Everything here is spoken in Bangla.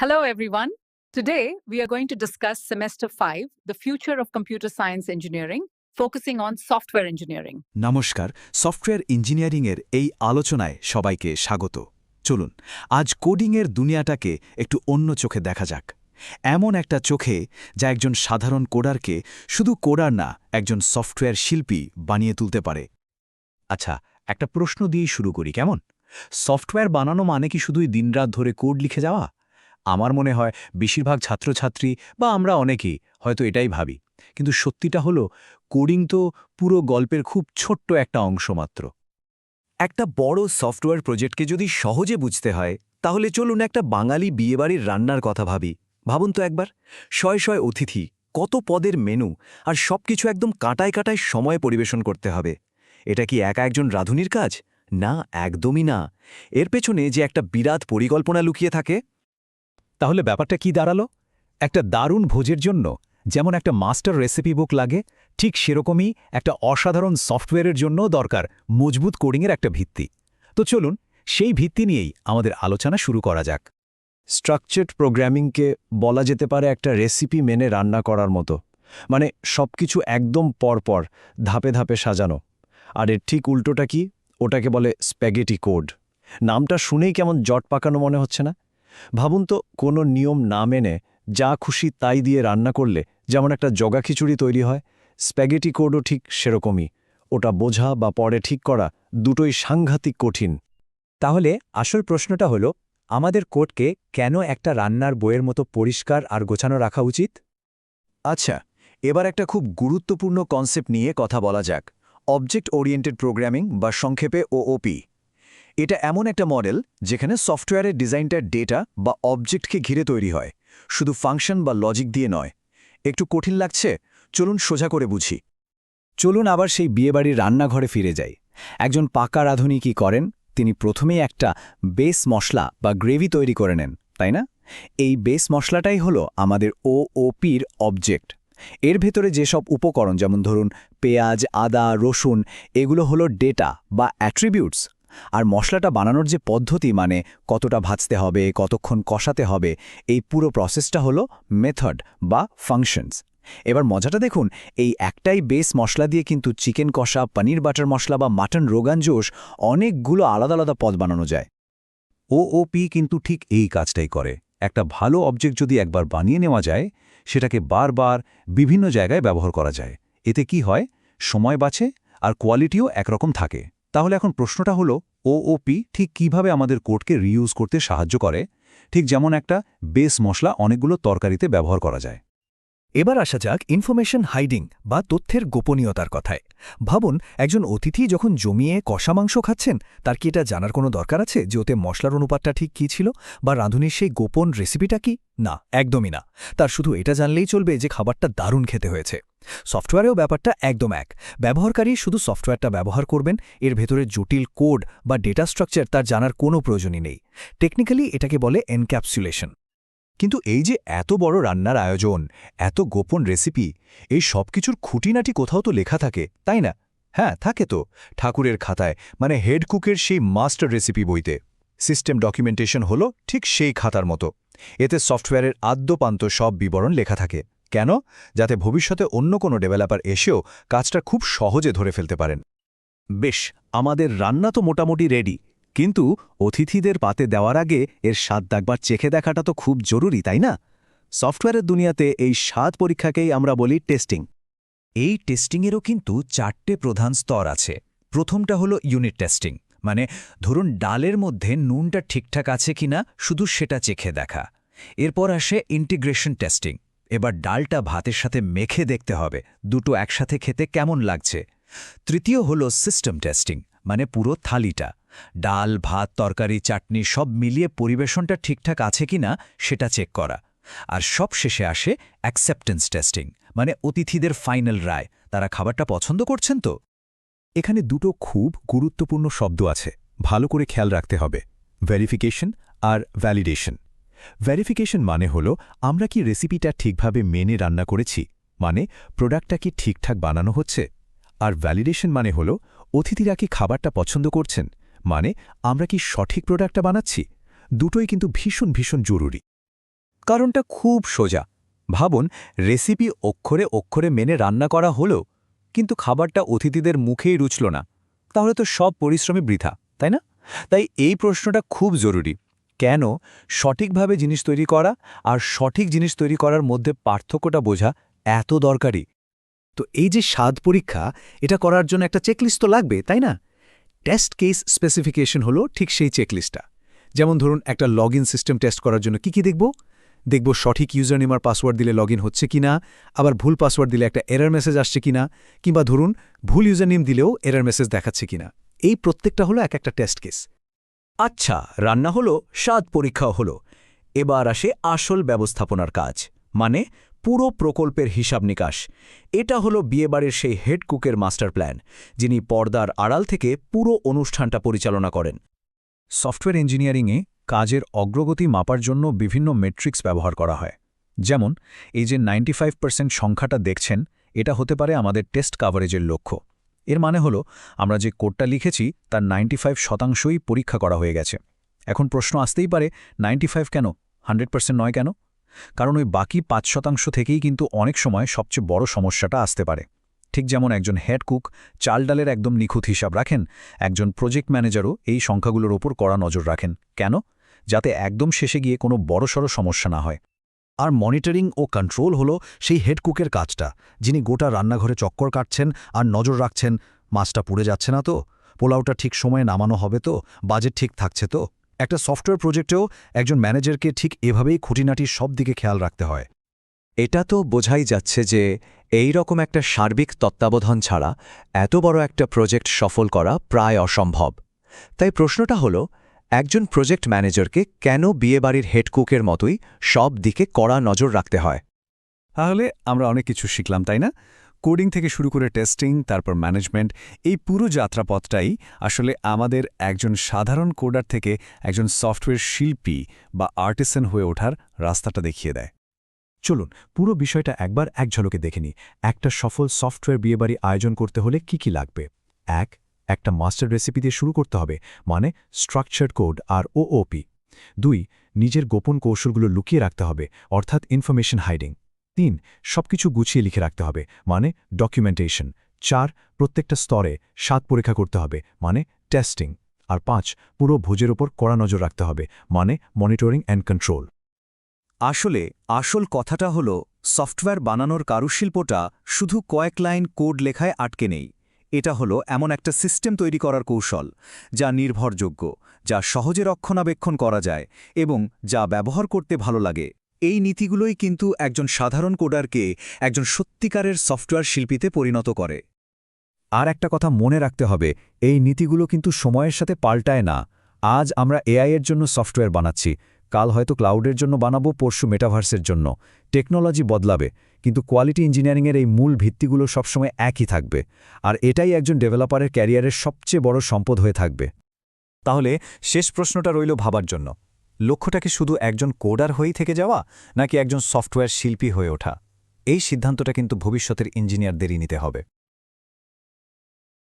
Hello, everyone. Today, we are going to discuss Semester 5, the future of computer science engineering, focusing on software engineering. নমস্কার। সফটওয়্যার ইঞ্জিনিয়ারিংয়ের এই আলোচনায় সবাইকে স্বাগত। চলুন আজ কোডিংয়ের দুনিয়াটাকে একটু অন্য চোখে দেখা যাক। এমন একটা চোখে যা একজন সাধারণ কোডারকে শুধু কোডার না একজন সফটওয়্যার শিল্পী বানিয়ে তুলতে পারে। আচ্ছা একটা প্রশ্ন দিয়েই শুরু করি কেমন? সফটওয়্যার বানানো মানে কি শুধুই দিনরাত ধরে কোড লিখে যাওয়া? আমার মনে হয় বেশিরভাগ ছাত্রছাত্রী বা আমরা অনেকেই হয়তো এটাই ভাবি। কিন্তু সত্যিটা হলো, কোডিং তো পুরো গল্পের খুব ছোট্ট একটা অংশ মাত্র। একটা বড় সফটওয়্যার প্রজেক্টকে যদি সহজে বুঝতে হয়, তাহলে চলুন একটা বাঙালি বিয়েবাড়ির রান্নার কথা ভাবি। ভাবুন তো একবার, শয় শয় অতিথি, কত পদের মেনু আর সবকিছু একদম কাটায় কাটায় সময় পরিবেশন করতে হবে। এটা কি একা একজন রাঁধুনির কাজ? না, একদমই না। এর পেছনে যে একটা বিরাট পরিকল্পনা লুকিয়ে থাকে তাহলে ব্যাপারটা কি দাঁড়াল? একটা দারুণ ভোজের জন্য যেমন একটা মাস্টার রেসিপি বুক লাগে, ঠিক সেরকমই একটা অসাধারণ সফটওয়্যারের জন্য দরকার মজবুত কোডিংয়ের একটা ভিত্তি। তো চলুন সেই ভিত্তি নিয়েই আমাদের আলোচনা শুরু করা যাক। স্ট্রাকচার্ড প্রোগ্রামিংকে বলা যেতে পারে একটা রেসিপি মেনে রান্না করার মতো। মানে সবকিছু একদম পরপর, ধাপে ধাপে সাজানো। আর এর ঠিক উল্টোটা কি? ওটাকে বলে স্প্যাগেটি কোড। নামটা শুনেই কেমন জট পাকানো মনে হচ্ছে না? ভাবুন তো, কোনো নিয়ম না মেনে যা খুশি তাই দিয়ে রান্না করলে যেমন একটা জগা খিচুড়ি তৈরি হয়, স্প্যাগেটি কোডও ঠিক সেরকমই। ওটা বোঝা বা পরে ঠিক করা দুটোই সাংঘাতিক কঠিন। তাহলে আসল প্রশ্নটা হলো, আমাদের কোডকে কেন একটা রান্নার বইয়ের মতো পরিষ্কার আর গোছানো রাখা উচিত? আচ্ছা এবার একটা খুব গুরুত্বপূর্ণ কনসেপ্ট নিয়ে কথা বলা যাক অবজেক্ট ওরিয়েন্টেড প্রোগ্রামিং বা সংক্ষেপে ওওপি এটা এমন একটা মডেল যেখানে সফটওয়্যারের ডিজাইনটার ডেটা বা অবজেক্টকে ঘিরে তৈরি হয়, শুধু ফাংশন বা লজিক দিয়ে নয়। একটু কঠিন লাগছে, চলুন সোজা করে বুঝি। চলুন আবার সেই বিয়েবাড়ির রান্নাঘরে ফিরে যাই। একজন পাকা রাঁধুনি কি করেন? তিনি প্রথমেই একটা বেস মশলা বা গ্রেভি তৈরি করে নেন, তাই না? এই বেস মশলাটাই হলো আমাদের ওওপির অবজেক্ট। এর ভেতরে যেসব উপকরণ, যেমন ধরুন পেঁয়াজ, আদা, রসুন, এগুলো হলো ডেটা বা অ্যাট্রিবিউটস। আর মশলাটা বানানোর যে পদ্ধতি মানে কতটা ভাজতে হবে, কতক্ষণ কষাতে হবে, এই পুরো প্রসেসটা হলো মেথড বা ফাংশনস এবার মজাটা দেখুন, এই একটাই বেস মশলা দিয়ে কিন্তু চিকেন কষা পনির বাটার মশলা বা মাটন রোগান জোশ অনেকগুলো আলাদা আলাদা পদ বানানো যায়। ওওপি কিন্তু ঠিক এই কাজটাই করে। একটা ভালো অবজেক্ট যদি একবার বানিয়ে নেওয়া যায়, সেটাকে বারবার বিভিন্ন জায়গায় ব্যবহার করা যায়। এতে কি হয়? সময় বাঁচে আর কোয়ালিটিও একরকম থাকে। তাহলে এখন প্রশ্নটা হলো ওওপি ঠিক কীভাবে আমাদের কোডকে রিইউজ করতে সাহায্য করে? ঠিক যেমন একটা বেস মশলা অনেকগুলো তরকারিতে ব্যবহার করা যায়। এবার আসা যাক ইনফরমেশন হাইডিং বা তথ্যের গোপনীয়তার কথায়। ভাবুন, একজন অতিথি যখন জমিয়ে কষা মাংস খাচ্ছেন, তার কি এটা জানার কোনো দরকার আছে যে ওতে মশলার অনুপাতটা ঠিক কী ছিল? বা রাঁধুনির সেই গোপন রেসিপিটা কি? না, একদমই না। তার শুধু এটা জানলেই চলবে যে খাবারটা দারুণ খেতে হয়েছে। সফটওয়্যারেও ব্যাপারটা একদম এক। ব্যবহারকারী শুধু সফটওয়্যারটা ব্যবহার করবেন, এর ভেতরে জটিল কোড বা ডেটা স্ট্রাকচার তার জানার কোনো প্রয়োজনই নেই। টেকনিক্যালি এটাকে বলে এনক্যাপসুলেশন। কিন্তু এই যে এত বড় রান্নার আয়োজন, এত গোপন রেসিপি, এই সব কিছুর খুঁটিনাটি কোথাও তো লেখা থাকে, তাই না? হ্যাঁ থাকে তো, ঠাকুরের খাতায় মানে হেড কুকের সেই মাস্টার রেসিপি বইতে। সিস্টেম ডকুমেন্টেশন হলো ঠিক সেই খাতার মতো। এতে সফটওয়্যারের আদ্যপান্ত সব বিবরণ লেখা থাকে। কেন? যাতে ভবিষ্যতে অন্য কোনো ডেভেলপার এসেও কাজটা খুব সহজে ধরে ফেলতে পারেন। বেশ, আমাদের রান্না তো মোটামুটি রেডি, কিন্তু অতিথিদের পাতে দেওয়ার আগে এর স্বাদ দেখবার চেখে দেখাটা তো খুব জরুরি, তাই না? সফটওয়্যারের দুনিয়াতে এই স্বাদ পরীক্ষাকেই আমরা বলি টেস্টিং। এই টেস্টিংয়েরও কিন্তু চারটে প্রধান স্তর আছে। প্রথমটা হলো ইউনিট টেস্টিং মানে ধরুন ডালের মধ্যে নুনটা ঠিকঠাক আছে কিনা, শুধু সেটা চেখে দেখা। এরপর আসে ইন্টিগ্রেশন টেস্টিং এবার ডালটা ভাতের সাথে মেখে দেখতে হবে। দুটো একসাথে খেতে কেমন লাগছে? তৃতীয় হলো সিস্টেম টেস্টিং মানে পুরো থালিটা। ডাল, ভাত, তরকারি, চাটনি সব মিলিয়ে পরিবেশনটা ঠিকঠাক আছে কিনা সেটা চেক করা। আর সব শেষে আসে অ্যাকসেপ্টেন্স টেস্টিং মানে অতিথিদের ফাইনাল রায়। তারা খাবারটা পছন্দ করছেন তো? এখানে দুটো খুব গুরুত্বপূর্ণ শব্দ আছে। ভালো করে খেয়াল রাখতে হবে। ভেরিফিকেশন আর ভ্যালিডেশন ভেরিফিকেশন মানে হলো, আমরা কি রেসিপিটা ঠিকভাবে মেনে রান্না করেছি? মানে প্রোডাক্টটা কি ঠিকঠাক বানানো হচ্ছে? আর ভ্যালিডেশন মানে হলো, অতিথিরা কি খাবারটা পছন্দ করছেন? মানে আমরা কি সঠিক প্রোডাক্টটা বানাচ্ছি? দুটোই কিন্তু ভীষণ ভীষণ জরুরি। কারণটা খুব সোজা। ভাবুন রেসিপি অক্ষরে অক্ষরে মেনে রান্না করা হলো, কিন্তু খাবারটা অতিথিদের মুখেই রুচল না। তাহলে তো সব পরিশ্রমী বৃথা, তাই না? তাই এই প্রশ্নটা খুব জরুরি। কেন সঠিকভাবে জিনিস তৈরি করা আর সঠিক জিনিস তৈরি করার মধ্যে পার্থক্যটা বোঝা এত দরকারি। তো এই যে স্বাদ পরীক্ষা, এটা করার জন্য একটা চেকলিস্ট তো লাগবে, তাই না? টেস্ট কেস স্পেসিফিকেশন হলো ঠিক সেই চেকলিস্টটা যেমন ধরুন, একটা লগ সিস্টেম টেস্ট করার জন্য কি কি দেখব? দেখব সঠিক ইউজার নেম আর পাসওয়ার্ড দিলে লগ হচ্ছে কিনা আবার ভুল পাসওয়ার্ড দিলে একটা এরার মেসেজ আসছে কিনা কিংবা ধরুন, ভুল ইউজার নেম দিলেও এরার মেসেজ দেখাচ্ছে কিনা এই প্রত্যেকটা হলো এক একটা টেস্ট কেস আচ্ছা রান্না হলো, স্বাদ পরীক্ষাও হলো। এবার আসে আসল ব্যবস্থাপনার কাজ মানে পুরো প্রকল্পের হিসাব নিকাশ। এটা হলো বিয়েবাড়ির সেই হেড কুকের মাস্টার প্ল্যান, যিনি পর্দার আড়াল থেকে পুরো অনুষ্ঠানটা পরিচালনা করেন। সফটওয়্যার ইঞ্জিনিয়ারিংয়ে কাজের অগ্রগতি মাপার জন্য বিভিন্ন মেট্রিক্স ব্যবহার করা হয়। যেমন, এই যে 95% সংখ্যাটা দেখছেন, এটা হতে পারে আমাদের টেস্ট কাভারেজের লক্ষ্য। এর মানে হলো, আমরা যে কোডটা লিখেছি তার 95 শতাংশই পরীক্ষা করা হয়ে গেছে। এখন প্রশ্ন আসতেই পারে 95 কেন? হান্ড্রেড নয় কেন? কারণ ওই বাকি পাঁচ শতাংশ থেকেই কিন্তু অনেক সময় সবচেয়ে বড় সমস্যাটা আসতে পারে। ঠিক যেমন একজন হেড কুক চাল ডালের একদম নিখুঁত হিসাব রাখেন, একজন প্রজেক্ট ম্যানেজারও এই সংখ্যাগুলোর ওপর কড়া নজর রাখেন। কেন? যাতে একদম শেষে গিয়ে কোনো বড়সড় সমস্যা না হয়। আর মনিটরিং ও কন্ট্রোল হলো সেই হেড কুকের কাজটা, যিনি গোটা রান্নাঘরে চক্কর কাটছেন আর নজর রাখছেন, মাছটা পুড়ে যাচ্ছে না তো, পোলাওটা ঠিক সময়ে নামানো হবে তো, বাজেট ঠিক থাকছে তো। একটা সফটওয়্যার প্রজেক্টেও একজন ম্যানেজারকে ঠিক এভাবেই খুঁটিনাটির সব দিকে খেয়াল রাখতে হয়। এটা তো বোঝাই যাচ্ছে যে এই রকম একটা সার্বিক তত্ত্বাবধান ছাড়া এত বড় একটা প্রজেক্ট সফল করা প্রায় অসম্ভব। তাই প্রশ্নটা হলো একজন প্রজেক্ট ম্যানেজারকে কেন বিয়েবাড়ির হেড কুকের মতোই সব দিকে কড়া নজর রাখতে হয়? তাহলে আমরা অনেক কিছু শিখলাম, তাই না? কোডিং থেকে শুরু করে টেস্টিং, তারপর ম্যানেজমেন্ট, এই পুরো যাত্রাপথটাই আসলে আমাদের একজন সাধারণ কোডার থেকে একজন সফটওয়্যার শিল্পী বা আর্টিসান হয়ে ওঠার রাস্তাটা দেখিয়ে দেয়। চলুন, পুরো বিষয়টা একবার এক ঝলকে দেখে নিই। একটা সফল সফটওয়্যার বিয়েবাড়ি আয়োজন করতে হলে কি কি লাগবে? এক একটা মাস্টার রেসিপি দিয়ে শুরু করতে হবে মানে স্ট্রাকচার কোড আর ওওপি দুই, নিজের গোপন কৌশলগুলো লুকিয়ে রাখতে হবে, অর্থাৎ ইনফরমেশন হাইডিং তিন, সবকিছু গুছিয়ে লিখে রাখতে হবে মানে ডকুমেন্টেশন চার, প্রত্যেকটা স্তরে স্বাদ পরীক্ষা করতে হবে মানে টেস্টিং আর পাঁচ, পুরো ভোজের ওপর কড়া নজর রাখতে হবে মানে মনিটরিং অ্যান্ড কন্ট্রোল আসলে, আসল কথাটা হলো, সফটওয়্যার বানানোর কারুশিল্পটা শুধু কয়েক লাইন কোড লেখায় আটকে নেই। এটা হলো এমন একটা সিস্টেম তৈরি করার কৌশল, যা নির্ভরযোগ্য, যা সহজে রক্ষণাবেক্ষণ করা যায় এবং যা ব্যবহার করতে ভালো লাগে। এই নীতিগুলোই কিন্তু একজন সাধারণ কোডারকে একজন সত্যিকারের সফটওয়্যার শিল্পীতে পরিণত করে। আর একটা কথা মনে রাখতে হবে, এই নীতিগুলো কিন্তু সময়ের সাথে পাল্টায় না। আজ আমরা এআই এর জন্য সফটওয়্যার বানাচ্ছি, কাল হয়তো ক্লাউডের জন্য বানাবো, পরশু মেটাভার্সের জন্য। টেকনোলজি বদলাবে কিন্তু কোয়ালিটি ইঞ্জিনিয়ারিংয়ের এই মূল ভিত্তিগুলো সবসময় একই থাকবে, আর এটাই একজন ডেভেলপারের ক্যারিয়ারের সবচেয়ে বড় সম্পদ হয়ে থাকবে। তাহলে শেষ প্রশ্নটা রইল ভাবার জন্য। লক্ষ্যটা কি শুধু একজন কোডার হয়েই থেকে যাওয়া, নাকি একজন সফটওয়্যার শিল্পী হয়ে ওঠা? এই সিদ্ধান্তটা কিন্তু ভবিষ্যতের ইঞ্জিনিয়ারদেরই নিতে হবে।